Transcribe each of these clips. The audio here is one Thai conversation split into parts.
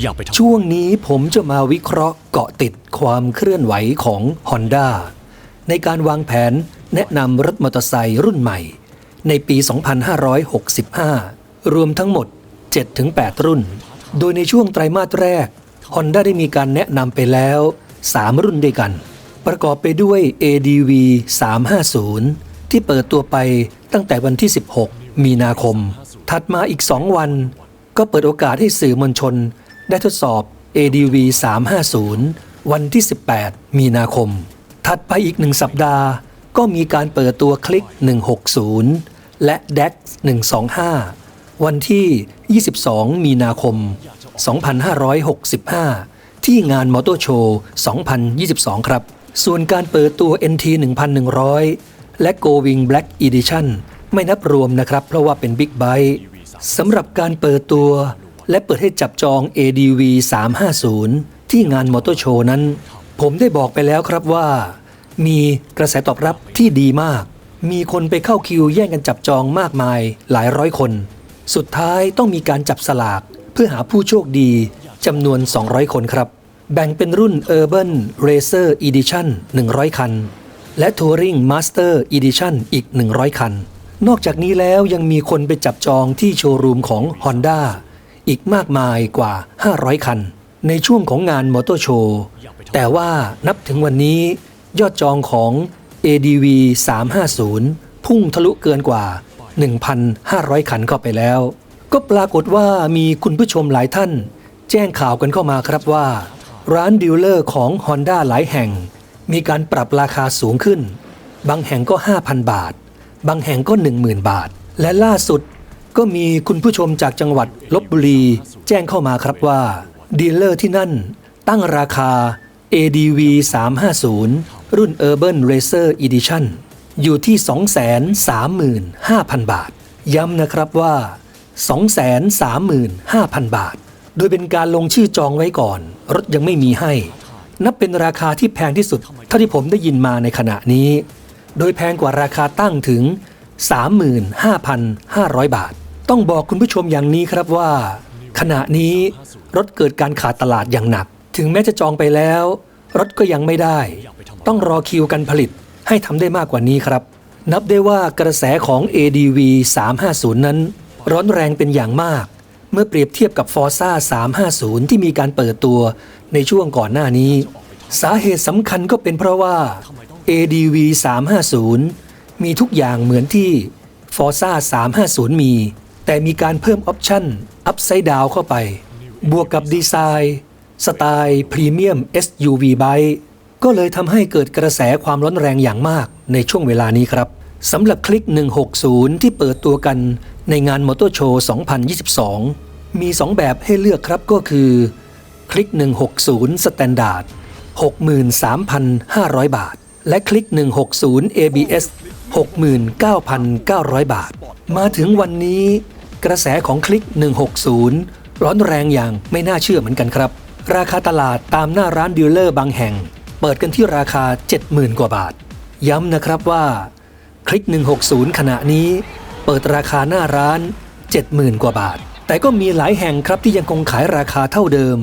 อย่าไปทำช่วงนี้ผมจะมาวิเคราะห์เกาะติดความเคลื่อนไหวของ Honda ในการวางแผนแนะนำรถมอเตอร์ไซค์รุ่นใหม่ ในปี 2565 รวมทั้งหมด 7-8 รุ่น โดยในช่วงไตรมาสแรก Honda ได้มีการแนะนำไปแล้ว 3 รุ่นด้วยกัน ประกอบไปด้วย ADV 350 ที่เปิดตัวไปตั้งแต่วันที่ 16 มีนาคม ถัดมาอีก 2 วัน ก็เปิดโอกาสให้สื่อมวลชน ได้ทดสอบ ADV 350 วันที่ 18 มีนาคม ถัดไปอีกหนึ่งสัปดาห์ ก็มีการเปิดตัวคลิก 160 และ DEX 125 วันที่ 22 มีนาคม 2565 ที่งานมอเตอร์โชว์ 2022 ครับ ส่วนการเปิดตัว NT 1100 และ Going Black Edition ไม่นับรวมนะครับ เพราะว่าเป็น Big Bike สำหรับการเปิดตัว และเปิดให้จับจอง ADV 350 ที่งานมอเตอร์โชว์นั้น ผมได้บอกไปแล้วครับว่า มีกระแสตอบรับที่ดีมาก มีคนไปเข้าคิวแย่งกันจับจองมากมายหลายร้อยคน สุดท้ายต้องมีการจับสลากเพื่อหาผู้โชคดีจำนวน 200 คนครับ แบ่งเป็นรุ่น Urban Racer Edition 100 คัน และ Touring Master Edition อีก 100 คัน นอกจากนี้แล้วยังมีคนไปจับจองที่โชว์รูมของ Honda อีกมากมายกว่า 500 คัน ในช่วงของงานมอเตอร์โชว์แต่ว่านับถึงวันนี้ยอดจองของ ADV 350 พุ่งทะลุเกินกว่า 1,500 คันเข้าไปแล้ว ก็ปรากฏว่ามีคุณผู้ชมหลายท่าน แจ้งข่าวกันเข้ามาครับว่า ร้านดีลเลอร์ของ Honda หลายแห่ง มีการปรับราคาสูงขึ้น บางแห่งก็ 5,000 บาท บางแห่งก็ 10,000 บาท และล่าสุด ก็มีคุณผู้ชมจากจังหวัดลบบุรี แจ้งเข้ามาครับว่า ดีลเลอร์ที่นั่นตั้งราคา ADV 350 รุ่น Urban Racer Edition อยู่ที่ 235,000 บาท ย้ำนะครับว่า 235,000 บาท โดยเป็นการลงชื่อจองไว้ก่อน รถยังไม่มีให้ นับเป็นราคาที่แพงที่สุด เท่าที่ผมได้ยินมาในขณะนี้ โดยแพงกว่าราคาตั้งถึง 35,500 บาท ต้องบอกคุณผู้ชมอย่างนี้ครับว่า ขณะนี้รถเกิดการขาดตลาดอย่างหนัก ถึงแม้จะจองไปแล้ว รถก็ยังไม่ได้ ต้องรอคิวกันผลิตให้ทำได้มากกว่านี้ครับ นับได้ว่ากระแสของ ADV 350 นั้น ร้อนแรงเป็นอย่างมาก เมื่อเปรียบเทียบกับ Forza 350 ที่มีการเปิดตัวในช่วงก่อนหน้านี้ สาเหตุสำคัญก็เป็นเพราะว่า ADV 350 มีทุกอย่างเหมือนที่ Forza 350 มี แต่มีการเพิ่มออปชั่น Upside Down เข้าไป บวกกับดีไซน์สไตล์พรีเมียม SUV Bike ก็เลยทำให้เกิดกระแสความร้อนแรงอย่างมากในช่วงเวลานี้ครับสำหรับคลิก 160 ที่เปิดตัวกันในงานมอเตอร์โชว์2022 มี 2 แบบให้เลือกครับก็คือ คลิก 160 Standard 63,500 บาท และคลิก 160 ABS 69,900 บาท มาถึงวันนี้ กระแสของคลิก 160 ร้อนแรงอย่างไม่น่าเชื่อเหมือนกันครับ ราคาตลาดตามหน้าร้านดีลเลอร์บางแห่ง เปิดกันที่ราคา 70,000 กว่าบาท ย้ำนะครับว่า คลิก 160 ขณะนี้ เปิดราคาหน้าร้าน 70,000 กว่าบาท แต่ก็มีหลายแห่งครับที่ยังคงขายราคาเท่าเดิม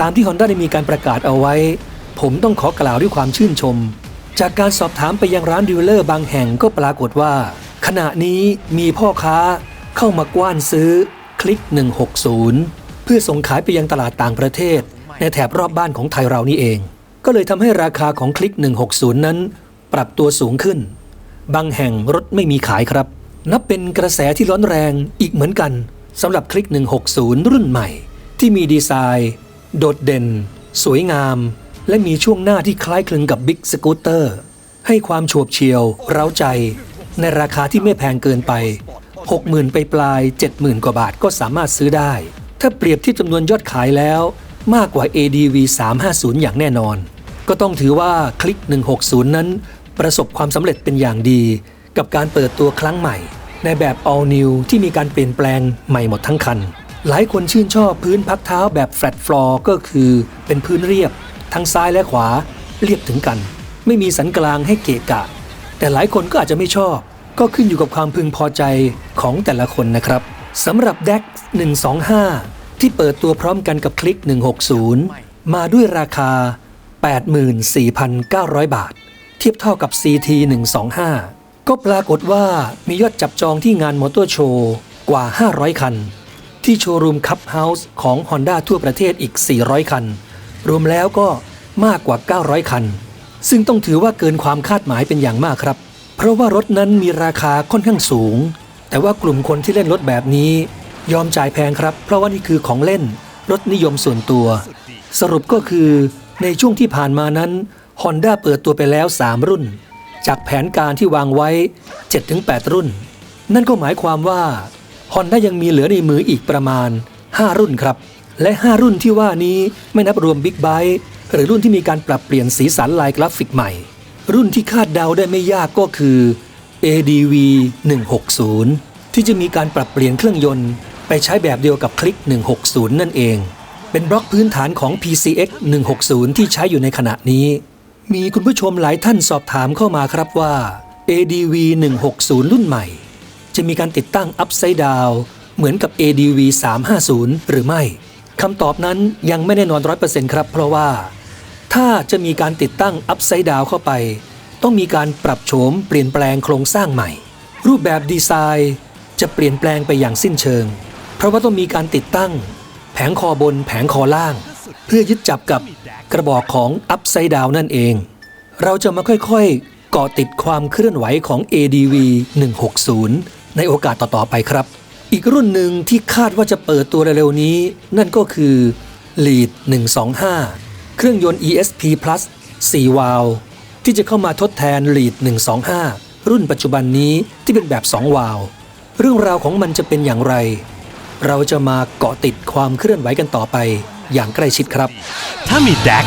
ตามที่ Honda ได้มีการประกาศเอาไว้ ผมต้องขอกล่าวด้วยความชื่นชม จากการสอบถามไปยังร้านดีลเลอร์บางแห่งก็ปรากฏว่า ขณะนี้มีพ่อค้า เข้ามากว้านซื้อคลิก 160 เพื่อส่งขายไปยังตลาดต่างประเทศ ในแถบรอบบ้านของไทยเรานี่เอง ก็เลยทำให้ราคาของคลิก 160 นั้น ปรับตัวสูงขึ้น บางแห่งรถไม่มีขายครับ นับเป็นกระแสที่ร้อนแรงอีกเหมือนกันสำหรับคลิก 160 รุ่นใหม่ ที่มีดีไซน์ โดดเด่น สวยงาม และมีช่วงหน้าที่คล้ายคลึงกับบิ๊กสกูตเตอร์ให้ความโฉบเฉียว เร้าใจ ในราคาที่ไม่แพงเกินไป 60,000 ไปปลาย 70,000 กว่าบาทก็สามารถซื้อได้ ถ้าเปรียบที่จำนวนยอดขายแล้ว มากกว่า ADV 350 อย่างแน่นอน ก็ต้องถือว่าคลิก 160 นั้น ประสบความสำเร็จเป็นอย่างดี กับการเปิดตัวครั้งใหม่ ในแบบ all new ที่มีการเปลี่ยนแปลงใหม่หมดทั้งคัน หลายคนชื่นชอบพื้นพักเท้าแบบ flat floor ก็คือเป็นพื้นเรียบ ทั้งซ้ายและขวาเรียบถึงกัน ไม่มีสันกลางให้เกะกะ แต่หลายคนก็อาจจะไม่ชอบก็ขึ้นอยู่กับความพึงพอใจ ของแต่ละคนนะครับสำหรับ DEX 125 ที่เปิดตัวพร้อมกันกับคลิก 160 มาด้วยราคา 84,900 บาท เทียบเท่ากับ CT 125 ก็ปรากฏว่ามียอดจับจองที่งานมอเตอร์โชว์กว่า 500 คัน ที่โชว์รูมคับเฮาส์ของ Honda ทั่วประเทศอีก 400 คัน รวมแล้วก็มากกว่า 900 คัน ซึ่งต้องถือว่าเกินความคาดหมายเป็นอย่างมากครับ เพราะว่ารถนั้นมีราคาค่อนข้างสูง แต่ว่ากลุ่มคนที่เล่นรถแบบนี้ ยอมจ่ายแพงครับ เพราะว่านี่คือของเล่นรถนิยมส่วนตัว สรุปก็คือในช่วงที่ผ่านมานั้น Honda เปิดตัวไปแล้ว 3 รุ่น จากแผนการที่วางไว้ 7-8 รุ่น นั่นก็หมายความว่า Honda ยังมีเหลือในมืออีกประมาณ 5 รุ่นครับ และ 5 รุ่นที่ว่านี้ไม่นับรวม Big b i t e หรือรุ่นที่มีการปรับเปลี่ยนสีสันลายกราฟิกใหม่ รุ่นที่คาดเดาได้ไม่ยากก็คือ ADV 160 ที่จะมีการปรับเปลี่ยนเครื่องยนต์ ไปใช้แบบเดียวกับคลิก 160 นั่นเอง เป็นบล็อกพื้นฐานของ PCX 160 ที่ใช้อยู่ในขณะนี้ มีคุณผู้ชมหลายท่านสอบถามเข้ามาครับว่า ADV 160 รุ่นใหม่ จะมีการติดตั้ง Upside Down เหมือนกับ ADV 350 หรือไม่คำตอบนั้นยังไม่แน่นอน 100%ครับ เพราะว่า ถ้าจะมีการติดตั้ง Upside Down เข้าไป ต้องมีการปรับโฉมเปลี่ยนแปลงโครงสร้างใหม่ รูปแบบดีไซน์จะเปลี่ยนแปลงไปอย่างสิ้นเชิง เพราะว่าต้องมีการติดตั้ง แผงคอบนแผงคอล่าง เพื่อยึดจับกับกระบอกของ Upside Down นั่นเอง เราจะมาค่อยๆเกาะติดความเคลื่อนไหวของ ADV 160 ในโอกาสต่อๆไปครับ อีกรุ่นหนึ่งที่คาดว่าจะเปิดตัวเร็วๆนี้ นั่นก็คือ Lead 125 เครื่องยนต์ ESP Plus 4 วาล์ว ที่จะเข้ามาทดแทน Lead 125 รุ่นปัจจุบันนี้ที่เป็นแบบ 2 วาล์วเรื่องราวของมันจะเป็นอย่างไร เราจะมาเกาะติดความเคลื่อนไหวกันต่อไปอย่างใกล้ชิดครับ ถ้ามี DAX